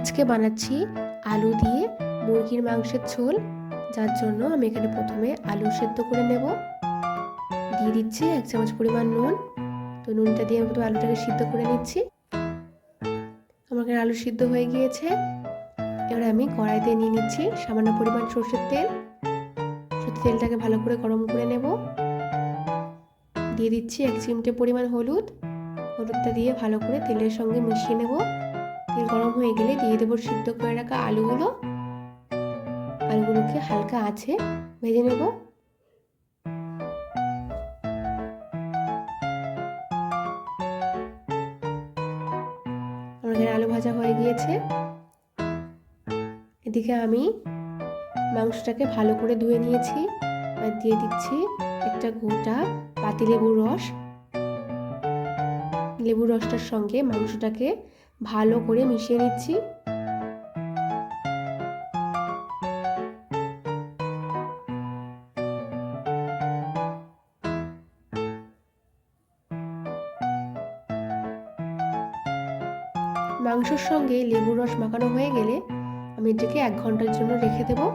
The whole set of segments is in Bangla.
আজকে বানাচ্ছি আলু দিয়ে মুরগির মাংসের ঝোল, যার জন্য আমি এখানে প্রথমে আলু সেদ্ধ করে নেব। দিয়ে দিচ্ছি এক চামচ পরিমাণ নুন। তো নুনটা দিয়ে আমি আলুটাকে সিদ্ধ করে নিচ্ছি। আমার এখানে আলু সিদ্ধ হয়ে গিয়েছে। এবার আমি কড়াইতে নিয়ে নিচ্ছি সামান্য পরিমাণ সর্ষের তেল। সর্ষের তেলটাকে ভালো করে গরম করে নেব। দিয়ে দিচ্ছি এক চিমটে পরিমাণ হলুদ। হলুদটা দিয়ে ভালো করে তেলের সঙ্গে মিশিয়ে নেব। তেল গরম হয়ে গেলে দিয়ে দেবো সিদ্ধ করে রাখা আলুগুলো। আলুগুলোকে হালকা আছে ভেজে নেব। আলু ভাজা হয়ে গিয়েছে। এদিকে আমি মাংসটাকে ভালো করে ধুয়ে নিয়েছি আর দিয়ে দিচ্ছি একটা গোটা পাতিলেবুর রস। লেবুর রসটার সঙ্গে মাংসটাকে ভালো করে মিশিয়ে নিচ্ছি। মাংসর সঙ্গে লেবুর রস মাখানো হয়ে গেলে আমি এটাকে এক ঘণ্টার জন্য রেখে দেবো।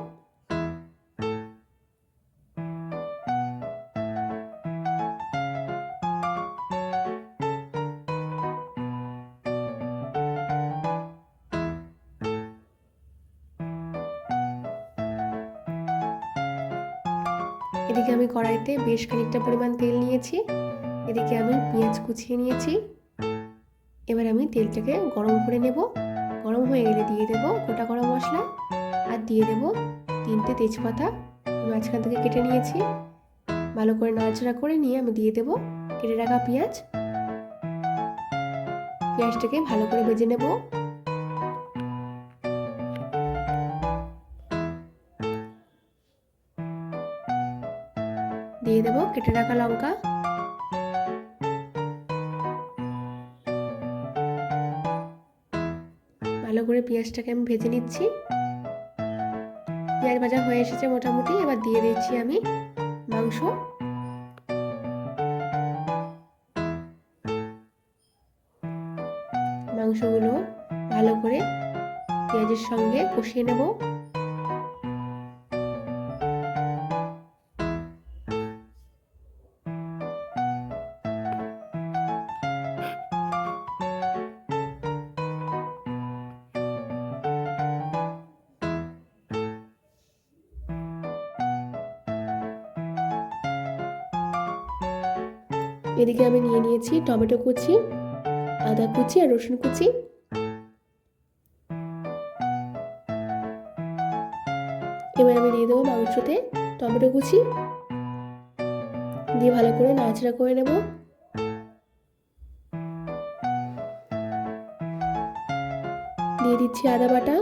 এদিকে আমি কড়াইতে বেশ খানিকটা পরিমাণ তেল নিয়েছি, এদিকে আমি পেঁয়াজ কুচিয়ে নিয়েছি। এবার আমি তেলটাকে গরম করে নেব, গরম হয়ে গেলে দিয়ে দেব গোটা গরম মশলা আর দিয়ে দেব তিনটে তেজপাতা। মাঝখান থেকে কেটে নিয়েছি, ভালো করে নাড়াচাড়া করে নিয়ে আমি দিয়ে দেব কেটে রাখা পেঁয়াজ। পেঁয়াজটাকে ভালো করে ভেজে নেব। দিয়ে দেব কেটে রাখা লঙ্কা। ভালো করে পেঁয়াজটাকে আমি ভেজে নিচ্ছি। পেঁয়াজ ভাজা হয়ে এসেছে মোটামুটি, এবার দিয়ে দিচ্ছি আমি মাংস। মাংসগুলো ভালো করে পেঁয়াজের সঙ্গে কষিয়ে নেব। এদিকে আমি নিয়ে নিয়েছি টমেটো কুচি, আদা কুচি আর রসুন কুচি। এবার আমি দিয়ে দেবো মাংসতে টমেটো কুচি। দিয়ে ভালো করে নাচড়া করে নেব। দিয়ে দিচ্ছি আদা বাটা।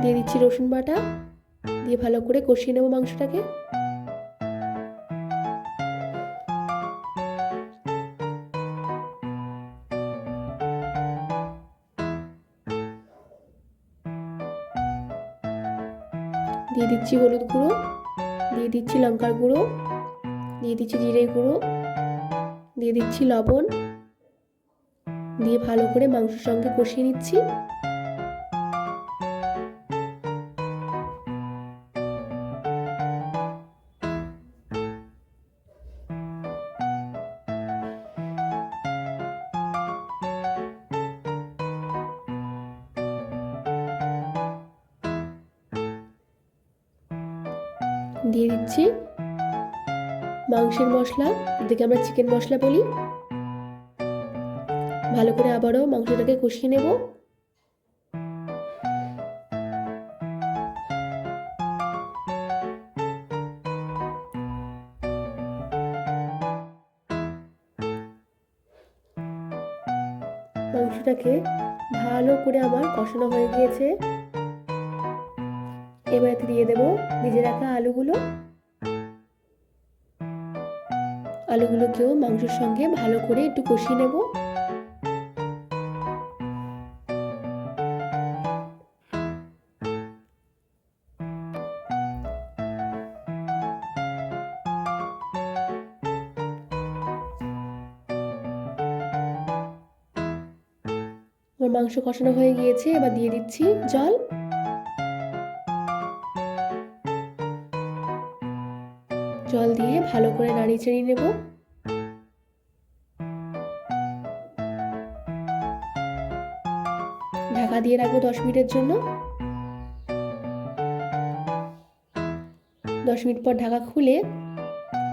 দিয়ে দিচ্ছি রসুন বাটা। দিয়ে ভালো করে কষিয়ে নেব মাংসটাকে। দিয়ে দিচ্ছি হলুদ গুঁড়ো, দিয়ে দিচ্ছি লঙ্কার গুঁড়ো, দিয়ে দিচ্ছি জিরে গুঁড়ো, দিয়ে দিচ্ছি লবণ, দিয়ে ভালো করে মাংসের সঙ্গে কষিয়ে নিচ্ছি। দিয়ে দিচ্ছি। মাংসের মশলা, এদিকে আমরা চিকেন মশলা বলি। ভালো করে আবারও মাংসটাকে কষিয়ে নেব। মাংসটাকে ভালো করে আমার কষানো হয়ে গিয়েছে। এবার দিয়ে দেব ভেজে রাখা আলুগুলো। আলুগুলোকেও মাংসের সঙ্গে ভালো করে একটু কষিয়ে নেব। আমার মাংস কষানো হয়ে গিয়েছে, এবার দিয়ে দিচ্ছি জল। দিয়ে ভালো করে নাড়ি নেব। ঢাকা দিয়ে রাখব দশ মিনিটের জন্য। দশ মিনিট পর ঢাকা খুলে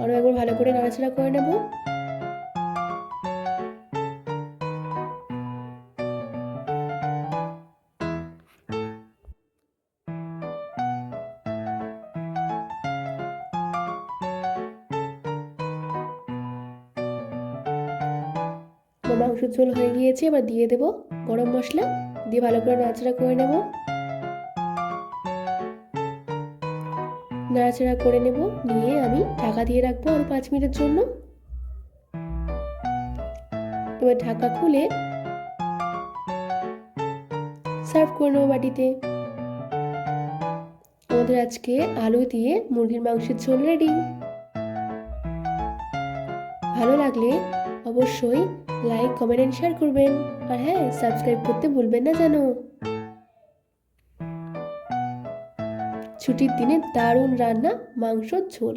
আরও একবার ভালো করে নাড়াচাড়া করে নেব। মাংসের ঝোল হয়ে গিয়েছে, এবার দিয়ে দেব গরম মশলা, দিয়ে ভালো করে নাড়াচাড়া করে নেব। নাড়াচাড়া করে নেব, নিয়ে আমি ঢাকা দিয়ে রাখব আরও পাঁচ মিনিটের জন্য। এবার ঢাকা খুলে সার্ভ করে নেব বাটিতে। আমাদের আজকে আলু দিয়ে মুরগির মাংসের ঝোল রেডি। ভালো লাগলে অবশ্যই লাইক কমেন্ট এন্ড শেয়ার করবেন। আর হ্যাঁ সাবস্ক্রাইব করতে ভুলবেন না যেন। ছুটির দিনে দারুণ রান্না, মাংসর ঝোল।